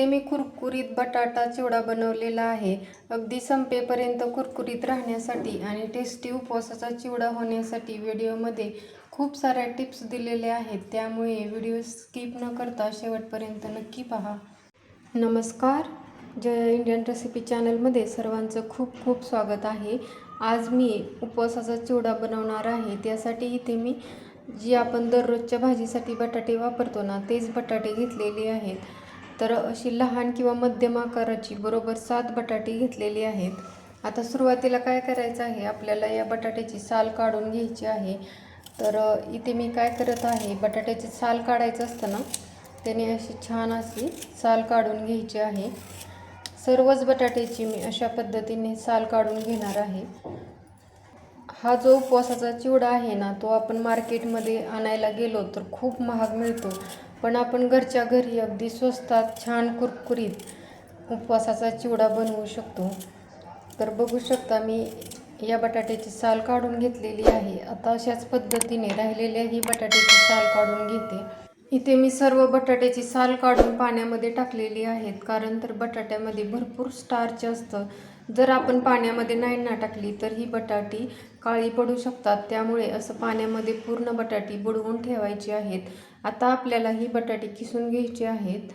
ते मी कुरकुरीत बटाटा चिवडा बनवलेला आहे. अगदी संपेपर्यंत कुरकुरीत राहण्यासाठी आणि टेस्टी उपवासाचा चिवडा होण्यासाठी व्हिडिओमध्ये खूप साऱ्या टिप्स दिलेल्या आहेत. त्यामुळे व्हिडिओ स्किप न करता शेवटपर्यंत नक्की पहा. नमस्कार. जय इंडियन रेसिपी चॅनलमध्ये सर्वांचं खूप खूप स्वागत आहे. आज मी उपवासाचा चिवडा बनवणार आहे. त्यासाठी इथे मी जी आपण दररोजच्या भाजीसाठी बटाटे वापरतो ना तेच बटाटे घेतलेले आहेत. तर अशी लहान किंवा मध्यम आकाराची बरोबर सात बटाटे घेतलेली आहेत. आता सुरुवातीला काय करायचं आहे? आपल्याला या बटाट्याची साल काढून घ्यायची आहे. तर इथे मी काय करत आहे? बटाट्याची साल काढायचं असतं ना त्याने अशी छान अशी साल काढून घ्यायची आहे. सर्वच बटाट्याची मी अशा पद्धतीने साल काढून घेणार आहे. हा जो उपवासाचा चिवडा आहे ना तो आपण मार्केटमध्ये आणायला गेलो तर खूप महाग मिळतो. पण आपण घरच्या घरी अगदी स्वस्तात छान कुरकुरीत उपवासाचा चिवडा बनवू शकतो. तर बघू शकता मी या बटाट्याची साल काढून घेतलेली आहे. आता अशाच पद्धतीने राहिलेल्याही बटाट्याची साल काढून घेते. इथे मी सर्व बटाट्याची साल काढून पाण्यामध्ये टाकलेली आहेत. कारण तर बटाट्यामध्ये भरपूर स्टार्च असतं. जर आपण पाण्यामध्ये नाही ना टाकली तर ही बटाटी काळी पडू शकतात. त्यामुळे असं पाण्यामध्ये पूर्ण बटाटी बुडवून ठेवायची आहेत. आता आपल्याला ही बटाटी किसून घ्यायची आहेत.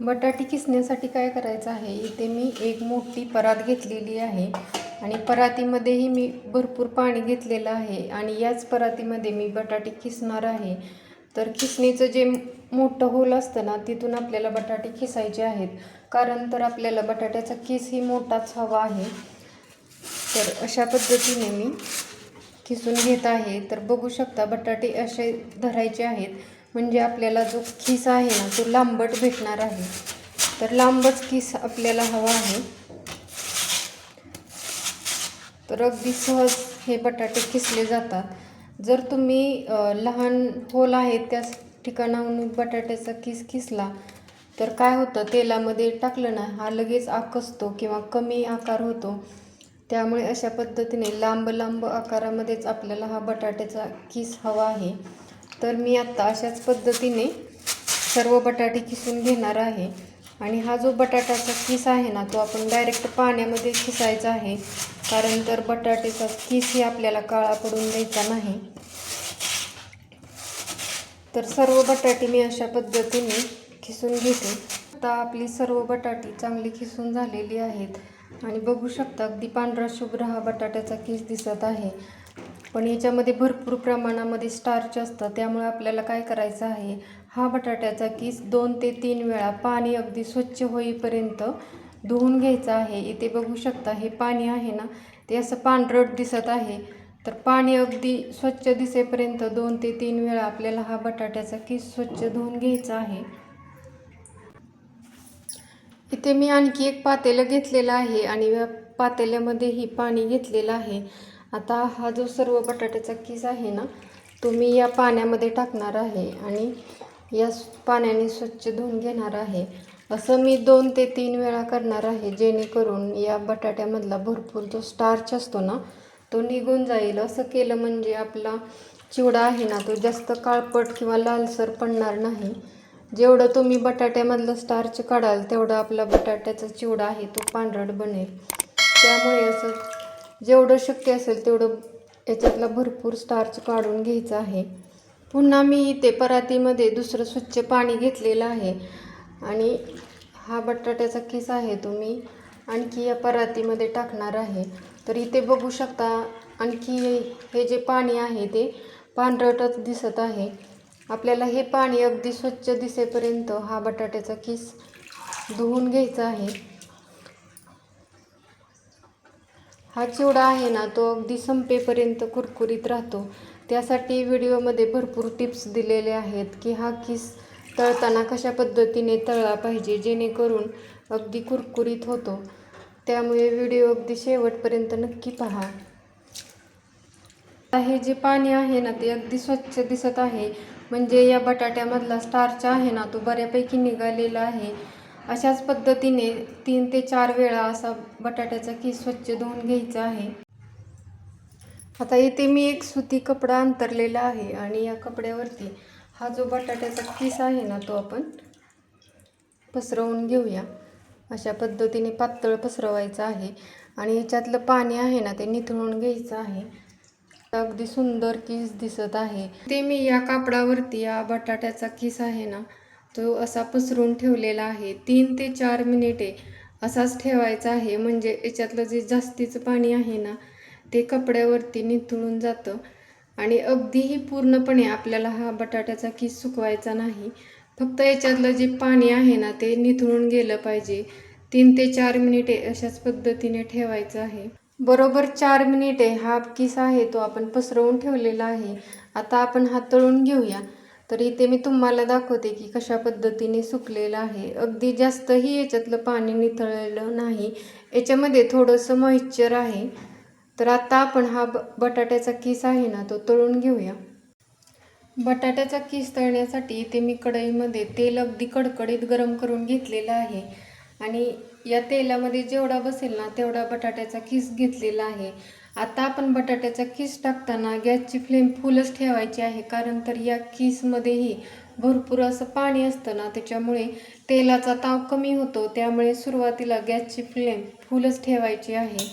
बटाटी किसण्यासाठी काय करायचं आहे? इथे मी एक मोठी परात घेतलेली आहे आणि परातीमध्येही मी भरपूर पाणी घेतलेलं आहे आणि याच परातीमध्ये मी बटाटे किसणार आहे. तर खिसणीचं जे मोठं होल असतं ना तिथून आपल्याला बटाटे खिसायचे आहेत. कारण तर आपल्याला बटाट्याचा किस ही मोठाच हवा आहे. तर अशा पद्धतीने मी खिसून घेत आहे. तर बघू शकता बटाटे असे धरायचे आहेत. म्हणजे आपल्याला जो खिस आहे ना तो लांबट भेटणार आहे. तर लांबच किस आपल्याला हवा आहे. तर अगदी सहज हे बटाटे खिसले जातात. जर तुम्ही लहान होल आहेत त्या ठिकाणाहून बटाट्याचा किस किसला तर काय होतं तेलामध्ये टाकलं ना हा लगेच आकसतो किंवा कमी आकार होतो. त्यामुळे अशा पद्धतीने लांब लांब आकारामध्येच आपल्याला हा बटाट्याचा किस हवा आहे. तर मी आत्ता अशाच पद्धतीने सर्व बटाटे किसून घेणार आहे. आणि हा जो बटाट्याचा किस आहे ना तो आपण डायरेक्ट पाण्यामध्ये किसायचा आहे. कारण तर बटाट्याचा किस ही आपल्याला काळा पडून द्यायचा नाही. तर सर्व बटाटे मी अशा पद्धतीने खिसून घेते. आता आपली सर्व बटाटी चांगली खिसून झालेली आहेत. आणि बघू शकता अगदी पांढरा शुभ्र हा बटाट्याचा किस दिसत आहे. पण याच्यामध्ये भरपूर प्रमाणामध्ये स्टार्च असतं. त्यामुळे आपल्याला काय करायचं आहे हा बटाट्याचा किस दोन ते तीन वेळा पाणी अगदी स्वच्छ होईपर्यंत धुवून घ्यायचं आहे. इथे बघू शकता हे पाणी आहे ना ते असं पांढरट दिसत आहे. तर पाणी अगदी स्वच्छ दिसेपर्यंत दोन ते तीन वेळा आपल्याला हा बटाट्याचा किस स्वच्छ धुवून घ्यायचा आहे. इथे मी आणखी एक पातेलं घेतलेलं आहे आणि या पातेल्यामध्येही पाणी घेतलेलं आहे. आता हा जो सर्व बटाट्याचा किस आहे ना तो मी या पाण्यामध्ये टाकणार आहे आणि या पाण्याने स्वच्छ धुवून घेणार आहे. असं मी दोन ते तीन वेळा करणार आहे जेणेकरून या बटाट्यामधला भरपूर जो स्टार्च असतो ना तो निघून जाईल. असं केलं म्हणजे आपला चिवडा आहे ना तो जास्त काळपट किंवा लालसर पडणार नाही. जेवढं तुम्ही बटाट्यामधलं स्टार्च काढाल तेवढा आपला बटाट्याचा चिवडा आहे तो पांढरट बनेल. त्यामुळे असं जेवढं शक्य असेल तेवढं याच्यातला भरपूर स्टार्च काढून घ्यायचं आहे. पुन्हा मी इथे परातीमध्ये दुसरं स्वच्छ पाणी घेतलेलं आहे. आणि हा बटाट्याचा किस आहे तो मी आणखी या परातीमध्ये टाकणार आहे. तर इथे बघू शकता आणखी हे जे पाणी आहे ते पांढरटच दिसत आहे. आपल्याला हे पाणी अगदी स्वच्छ दिसेपर्यंत हा बटाट्याचा किस धुवून घ्यायचा आहे. हा चिवडा आहे ना तो अगदी संपेपर्यंत कुरकुरीत राहतो. त्यासाठी व्हिडिओमध्ये भरपूर टिप्स दिलेले आहेत की हा किस तळताना कशा पद्धतीने तळला पाहिजे जेणेकरून अगदी कुरकुरीत होतो. त्यामुळे व्हिडिओ अगदी शेवटपर्यंत नक्की पहा. आता हे जे पाणी आहे ना ते अगदी स्वच्छ दिसत आहे. म्हणजे या बटाट्यामधला स्टार्च आहे ना तो बऱ्यापैकी निघालेला आहे. अशाच पद्धतीने तीन ते चार वेळा असा बटाट्याचा केस स्वच्छ धुवून घ्यायचा आहे. आता इथे मी एक सुती कपडा अंतरलेला आहे आणि या कपड्यावरती हा जो बटाट्याचा किस आहे ना तो आपण पसरवून घेऊया. अशा पद्धतीने पातळ पसरवायचं आहे. आणि ह्याच्यातलं पाणी आहे ना ते निथळून घ्यायचं आहे. अगदी सुंदर किस दिसत आहे. ते मी या कापडावरती या बटाट्याचा किस आहे ना तो असा पसरून ठेवलेला आहे. तीन ते चार मिनिटे असाच ठेवायचा आहे. म्हणजे याच्यातलं जे जास्तीचं पाणी आहे ना ते कपड्यावरती निथळून जातं. आणि अगदीही पूर्णपणे आपल्याला हा बटाट्याचा किस सुकवायचा नाही. फक्त याच्यातलं जे पाणी आहे ना ते निथळून गेलं पाहिजे. तीन ते चार मिनिटे अशाच पद्धतीने ठेवायचं आहे. बरोबर चार मिनिटे हा किस आहे तो आपण पसरवून ठेवलेला आहे. आता आपण हा तळून घेऊया. तर इथे मी तुम्हाला दाखवते की कशा पद्धतीने सुकलेलं आहे. अगदी जास्तही याच्यातलं पाणी निथळलेलं नाही. याच्यामध्ये थोडंसं मॉइश्चर आहे. तर आता आपण हा ब बटाट्याचा किस आहे ना तो तळून घेऊया. बटाट्याचा किस तळण्यासाठी इथे मी कढईमध्ये तेल अगदी कडकडीत गरम करून घेतलेलं आहे. आणि या तेलामध्ये जेवढा बसेल ना तेवढा बटाट्याचा किस घेतलेला आहे. आता आपण बटाट्याचा किस टाकताना गॅसची फ्लेम फुलच ठेवायची आहे कारण तर या किसमध्येही भरपूर असं पाणी असतं ना त्याच्यामुळे तेलाचा ताव कमी होतो. त्यामुळे सुरुवातीला गॅसची फ्लेम फुलच ठेवायची आहे.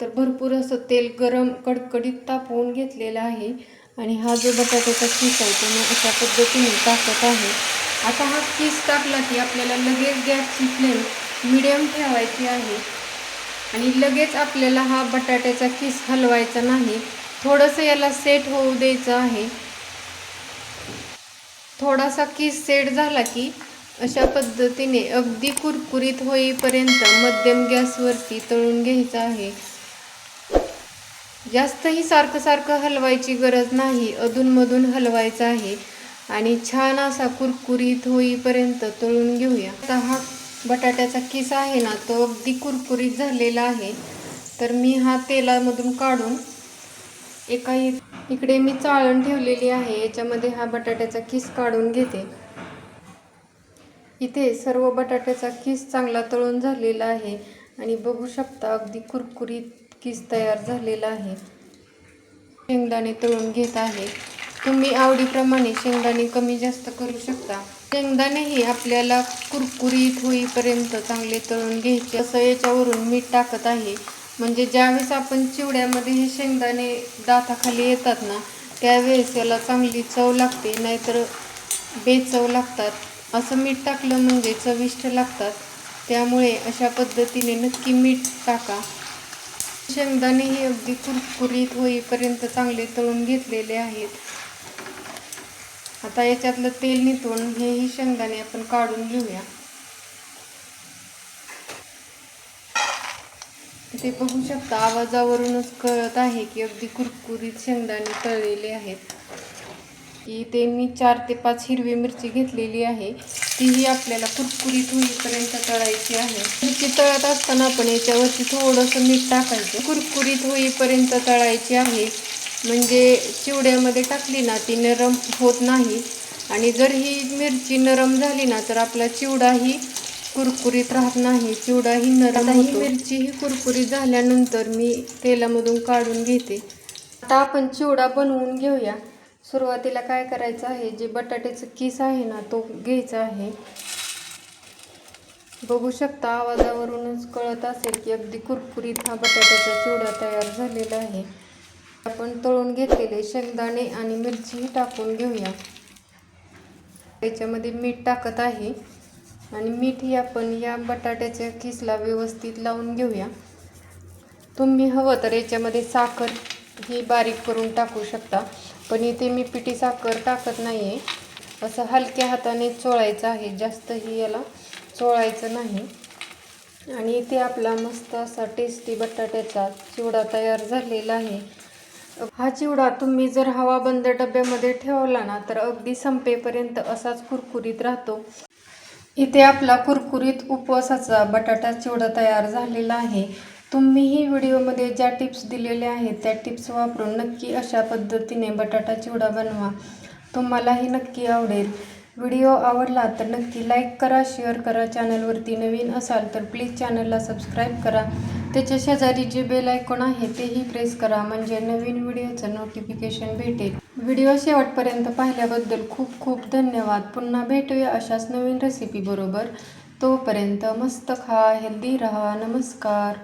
तर भरपूर असं तेल गरम कडकडीत तापवून घेतलेलं आहे. आणि हा जो बटाट्याचा किस आहे तो मी अशा पद्धतीने टाकत आहे. आता हा किस टाकला की आपल्याला लगेच गॅसची फ्लेम मिडियम ठेवायची आहे. आणि लगेच आपल्याला हा बटाट्याचा किस हलवायचा नाही. थोडंसं याला सेट होऊ द्यायचं आहे. थोडासा किस सेट झाला की अशा पद्धतीने अगदी कुरकुरीत होईपर्यंत मध्यम गॅसवरती तळून घ्यायचं आहे. जास्तही सारखं सारखं हलवायची गरज नाही. अधूनमधून हलवायचं आहे. आणि छान असा कुरकुरीत होईपर्यंत तळून घेऊया. आता हा बटाट्याचा किस आहे ना तो अगदी कुरकुरीत झालेला आहे. तर मी हा तेलामधून काढून एका इकडे मी चाळण ठेवलेली आहे. याच्यामध्ये हा बटाट्याचा किस काढून घेते. इथे सर्व बटाट्याचा किस चांगला तळून झालेला आहे. आणि बघू शकता अगदी कुरकुरीत किस तयार झालेला आहे. शेंगदाणे तळून घेत आहे. तुम्ही आवडीप्रमाणे शेंगदाणे कमी जास्त करू शकता. शेंगदाणेही आपल्याला कुरकुरीत होईपर्यंत चांगले तळून घ्यायचे. असं याच्यावरून मीठ टाकत आहे. म्हणजे ज्यावेळेस आपण चिवड्यामध्ये हे शेंगदाणे दाताखाली येतात ना त्यावेळेस याला चांगली चव लागते. नाहीतर बेचव लागतात. असं मीठ टाकलं म्हणजे चविष्ट लागतात. त्यामुळे अशा पद्धतीने नक्की मीठ टाका. शेंगदाणे हे अगदी कुरकुरीत होईपर्यंत चांगले तळून घेतलेले आहेत. आता याच्यातलं तेल नितळून हेही शेंगदाणे आपण काढून घेऊया. ते बघू शकता आवाजावरूनच कळत आहे की अगदी कुरकुरीत शेंगदाणे तळलेले आहेत. इथे मी चार ते पाच हिरवी मिरची घेतलेली आहे. तीही आपल्याला कुरकुरीत होईपर्यंत तळायची आहे. मिरची तळत असताना आपण याच्यावरती थोडंसं मीठ टाकायचं. कुरकुरीत होईपर्यंत तळायची आहे. म्हणजे चिवड्यामध्ये टाकली ना ती नरम होत नाही. आणि जर ही मिरची नरम झाली ना तर आपला चिवडाही कुरकुरीत राहत नाही. चिवडाही नरम होतो. मिरची ही कुरकुरीत झाल्यानंतर मी तेलामधून काढून घेते. आता आपण चिवडा बनवून घेऊया. सुरुवातीला काय करायचं आहे? जे बटाट्याचं किस आहे ना तो घ्यायचा आहे. बघू शकता आवाजावरूनच कळत असेल की अगदी कुरकुरीत हा बटाट्याचा चिवडा तयार झालेला आहे. आपण तळून घेतलेले शेंगदाणे आणि मिरचीही टाकून घेऊया. त्याच्यामध्ये मीठ टाकत आहे. आणि मीठ ही आपण या बटाट्याच्या किसला व्यवस्थित लावून घेऊया. तुम्ही हवं तर याच्यामध्ये साखर ही बारीक करून टाकू शकता. पण इथे मी पिठी साखर टाकत नाही आहे असं हलक्या हाताने चोळायचं आहे. जास्तही याला चोळायचं नाही. आणि इथे आपला मस्त असा टेस्टी बटाट्याचा चिवडा तयार झालेला आहे. हा चिवडा तुम्ही जर हवा बंद डब्यामध्ये ठेवला ना तर अगदी संपेपर्यंत असाच कुरकुरीत राहतो. इथे आपला कुरकुरीत उपवासाचा बटाटा चिवडा तयार झालेला आहे. तुम्हीही व्हिडिओमध्ये ज्या टिप्स दिलेल्या आहेत त्या टिप्स वापरून नक्की अशा पद्धतीने बटाटा चिवडा बनवा. तुम्हालाही नक्की आवडेल. व्हिडिओ आवडला तर नक्की लाईक करा शेअर करा. चॅनलवरती नवीन असाल तर प्लीज चॅनलला सबस्क्राईब करा. त्याच्या शेजारी जे बेल आयकॉन आहे तेही प्रेस करा. म्हणजे नवीन व्हिडिओचं नोटिफिकेशन भेटेल. व्हिडिओ शेवटपर्यंत पाहिल्याबद्दल खूप खूप धन्यवाद. पुन्हा भेटूया अशाच नवीन रेसिपीबरोबर तोपर्यंत मस्त खा हेल्दी रहा. नमस्कार.